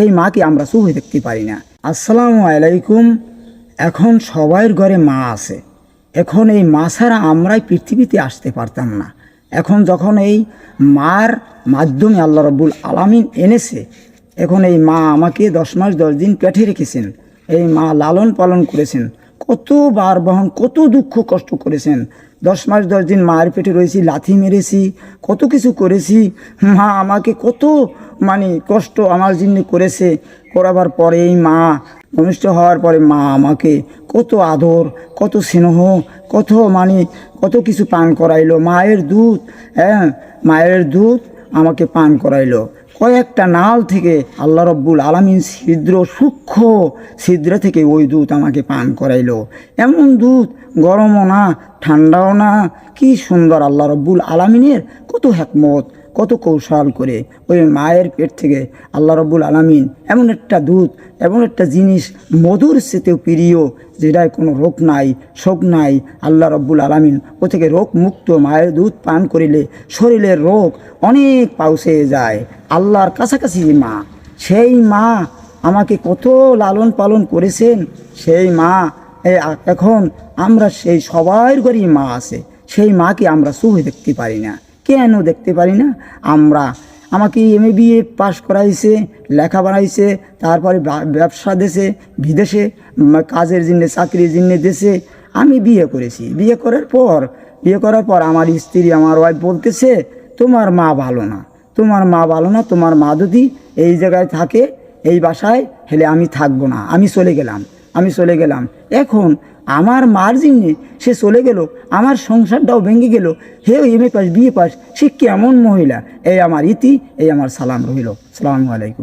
সেই মাকে আমরা চোখে দেখতে পারি না? আসসালামু আলাইকুম। এখন সবাইয়ের ঘরে মা আছে। এখন এই মা ছাড়া আমরাই পৃথিবীতে আসতে পারতাম না। এখন যখন এই মার মাধ্যমে আল্লাহ রব্বুল আলামিন এনেছে, এখন এই মা আমাকে দশ মাস দশ দিন পেটে রেখেছেন। এই মা লালন পালন করেছেন। কতবার বহন, কত দুঃখ কষ্ট করেছেন। দশ মাস দশ দিন মায়ের পেটে রয়েছি, লাথি মেরেছি, কত কিছু করেছি। মা আমাকে কত মানে কষ্ট আমার জন্য করেছে, করাবার পরে এই মা, ভূমিষ্ঠ হওয়ার পরে মা আমাকে কত আদর, কত স্নেহ, কত মানে কত কিছু পান করাইলো। মায়ের দুধ হ্যাঁ মায়ের দুধ আমাকে পান করাইলো। কয়েকটা নাল থেকে আল্লাহ রব্বুল আলমিন ছিদ্র, সূক্ষ্ম ছিদ্র থেকে ওই দুধ আমাকে পান করাইলো। এমন দুধ গরমও না, ঠান্ডাও না, কি সুন্দর আল্লাহ রব্বুল আলমিনের, কত হ্যাকমত কত কৌশল করে। ওই মায়ের পেট থেকে আল্লাহ রব্বুল আলমিন এমন একটা দুধ, এমন একটা জিনিস মধুর সেতেও প্রিয়, যেটায় কোনো রোগ নাই, শোক নাই, আল্লাহ রব্বুল আলমিন ও থেকে রোগ মুক্ত মায়ের দুধ পান করিলে শরীরের রোগ অনেক পাউসে যায়। আল্লাহর কাছাকাছি মা, সেই মা আমাকে কত লালন পালন করেছেন, সেই মা এখন আমরা সেই সবার ঘরেই মা আছে, সেই মাকে আমরা চোখে দেখতে পারি না। কেন দেখতে পারি না? আমরা, আমাকে এম এ বিএ পাশ করাইছে, লেখা বানাইছে, তারপরে ব্যবসা দেশে, বিদেশে কাজের জন্য, চাকরির জন্যে দেশে, আমি বিয়ে করেছি। বিয়ে করার পর, বিয়ে করার পর আমার স্ত্রী, আমার ওয়াইফ বলতেছে, তোমার মা ভালো না। তোমার মা ভালো না, তোমার মা যদি এই জায়গায় থাকে, এই বাসায় হেলে আমি থাকব না। আমি চলে গেলাম, আমি চলে গেলাম। এখন আমার মার জিনে সে চলে গেল, আমার সংসারটাও ভেঙে গেল হে এম এ পাস বিয়ে পাস, সে কেমন মহিলা? এই আমার ইতি, এই আমার সালাম রহিল সালামু আলাইকুম।